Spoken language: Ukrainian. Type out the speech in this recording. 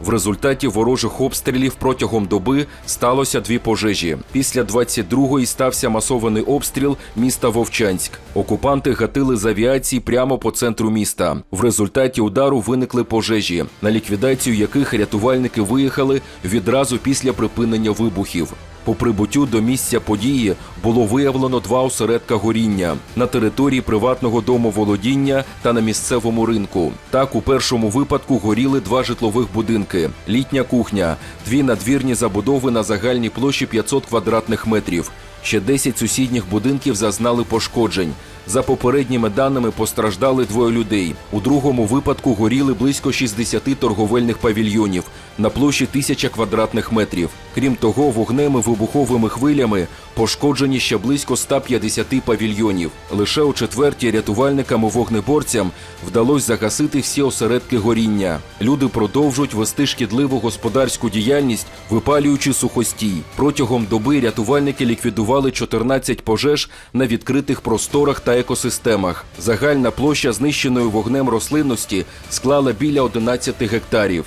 В результаті ворожих обстрілів протягом доби сталося дві пожежі. Після 22-ї стався масований обстріл міста Вовчанськ. Окупанти гатили з авіації прямо по центру міста. В результаті удару виникли пожежі, на ліквідацію яких рятувальники виїхали відразу після припинення вибухів. По прибуттю до місця події було виявлено два осередка горіння на території приватного домоволодіння та на місцевому ринку. Так, у першому випадку горіли два житлових будинки: літня кухня, дві надвірні забудови на загальній площі 500 квадратних метрів. Ще 10 сусідніх будинків зазнали пошкоджень. За попередніми даними постраждали двоє людей. У другому випадку горіли близько 60 торговельних павільйонів на площі 1000 квадратних метрів. Крім того, вогнем і вибуховими хвилями пошкоджені ще близько 150 павільйонів. Лише у четвертій рятувальникам і вогнеборцям вдалося загасити всі осередки горіння. Люди продовжують вести шкідливу господарську діяльність, випалюючи сухостій. Протягом доби рятувальники ліквідували 14 пожеж на відкритих просторах та екосистемах. Загальна площа знищеної вогнем рослинності склала біля 11 гектарів.